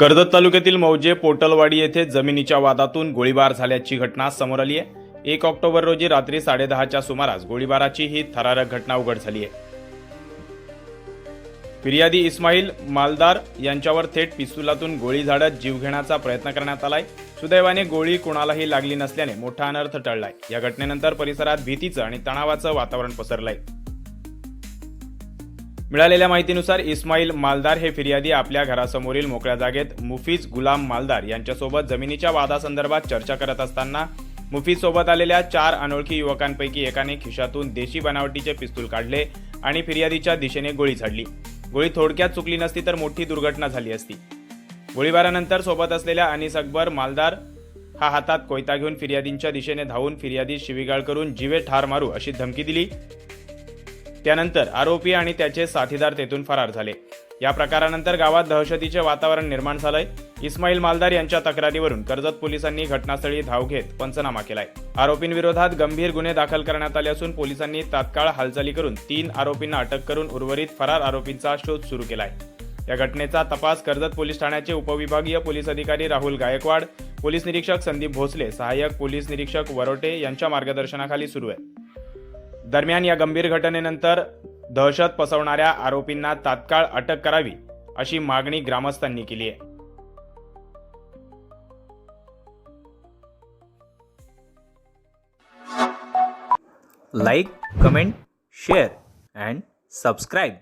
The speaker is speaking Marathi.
कर्जत तालुक्यातील मौजे पोटलवाडी येथे जमिनीच्या वादातून गोळीबार झाल्याची घटना समोर आली आहे. एक ऑक्टोबर रोजी रात्री साडेदहाच्या सुमारास गोळीबाराची ही थरारक घटना उघड झाली आहे. फिर्यादी इस्माईल मालदार यांच्यावर थेट पिस्तुलातून गोळी झाडत जीव घेण्याचा प्रयत्न करण्यात आलाय. सुदैवाने गोळी कुणालाही लागली नसल्याने मोठा अनर्थ टळलाय. या घटनेनंतर परिसरात भीतीचं आणि तणावाचं वातावरण पसरलंय. मिळालेल्या माहितीनुसार इस्माईल मालदार हे फिर्यादी आपल्या घरासमोरील मोकळ्या जागेत मुफीज गुलाम मालदार यांच्यासोबत जमिनीच्या वादासंदर्भात चर्चा करत असताना मुफीजसोबत आलेल्या चार अनोळखी युवकांपैकी एकाने खिशातून देशी बनावटीचे पिस्तूल काढले आणि फिर्यादीच्या दिशेने गोळी झाडली. गोळी थोडक्यात चुकली नसती तर मोठी दुर्घटना झाली असती. गोळीबारानंतर सोबत असलेल्या अनिस अकबर मालदार हा हातात कोयता घेऊन फिर्यादींच्या दिशेने धावून फिर्यादी शिवीगाळ करून जीवे ठार मारू अशी धमकी दिली. त्यानंतर आरोपी आणि त्याचे साथीदार तेथून फरार झाले. या प्रकारानंतर गावात दहशतीचे वातावरण निर्माण झालंय. इस्माईल मालदार यांच्या तक्रारीवरून कर्जत पोलिसांनी घटनास्थळी धाव घेत पंचनामा केलाय. आरोपींविरोधात गंभीर गुन्हे दाखल करण्यात आले असून पोलिसांनी तात्काळ हालचाली करून तीन आरोपींना अटक करून उर्वरित फरार आरोपींचा शोध सुरू केलाय. या घटनेचा तपास कर्जत पोलीस ठाण्याचे उपविभागीय पोलीस अधिकारी राहुल गायकवाड पोलीस निरीक्षक संदीप भोसले सहाय्यक पोलीस निरीक्षक वरोटे यांच्या मार्गदर्शनाखाली सुरू आहे. दरम्यान या गंभीर घटनेनंतर दहशत पसरवणाऱ्या आरोपींना तात्काळ अटक करावी अशी मागणी ग्रामस्थांनी केली आहे. Like comment share and subscribe.